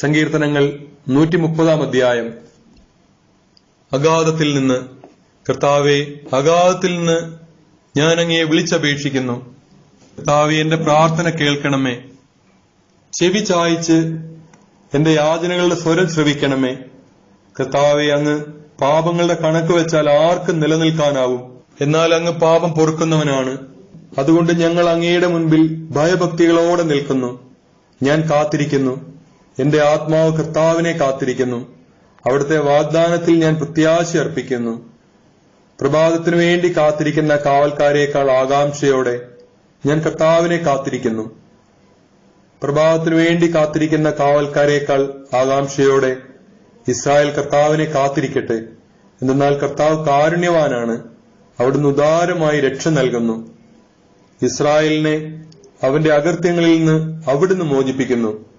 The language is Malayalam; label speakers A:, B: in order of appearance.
A: സങ്കീർത്തനങ്ങൾ നൂറ്റി മുപ്പതാം അധ്യായം. അഗാധത്തിൽ നിന്ന് കർത്താവെ അഗാധത്തിൽ നിന്ന് ഞാൻ അങ്ങയെ വിളിച്ചപേക്ഷിക്കുന്നു. കർത്താവെ എന്റെ പ്രാർത്ഥന കേൾക്കണമേ. ചെവി ചായ്ച്ച് എന്റെ യാചനകളുടെ സ്വരം ശ്രവിക്കണമേ. കർത്താവെ അങ്ങ് പാപങ്ങളുടെ കണക്ക് വെച്ചാൽ ആർക്കും നിലനിൽക്കാനാവും. എന്നാൽ അങ്ങ് പാപം പൊറുക്കുന്നവനാണ്. അതുകൊണ്ട് ഞങ്ങൾ അങ്ങയുടെ മുൻപിൽ ഭയഭക്തികളോടെ നിൽക്കുന്നു. ഞാൻ കാത്തിരിക്കുന്നു. എന്റെ ആത്മാവ് കർത്താവിനെ കാത്തിരിക്കുന്നു. അവിടുത്തെ വാഗ്ദാനത്തിൽ ഞാൻ പ്രത്യാശ അർപ്പിക്കുന്നു. പ്രഭാതത്തിനു വേണ്ടി കാത്തിരിക്കുന്ന കാവൽക്കാരേക്കാൾ ആകാംക്ഷയോടെ ഞാൻ കർത്താവിനെ കാത്തിരിക്കുന്നു. പ്രഭാതത്തിനു വേണ്ടി കാത്തിരിക്കുന്ന കാവൽക്കാരേക്കാൾ ആകാംക്ഷയോടെ ഇസ്രായേൽ കർത്താവിനെ കാത്തിരിക്കട്ടെ. എന്തെന്നാൽ കർത്താവ് കാരുണ്യവാനാണ്. അവിടുന്ന് ഉദാരമായി രക്ഷ നൽകുന്നു. ഇസ്രായേലിനെ അവന്റെ അകൃത്യങ്ങളിൽ നിന്ന് അവിടുന്ന് മോചിപ്പിക്കുന്നു.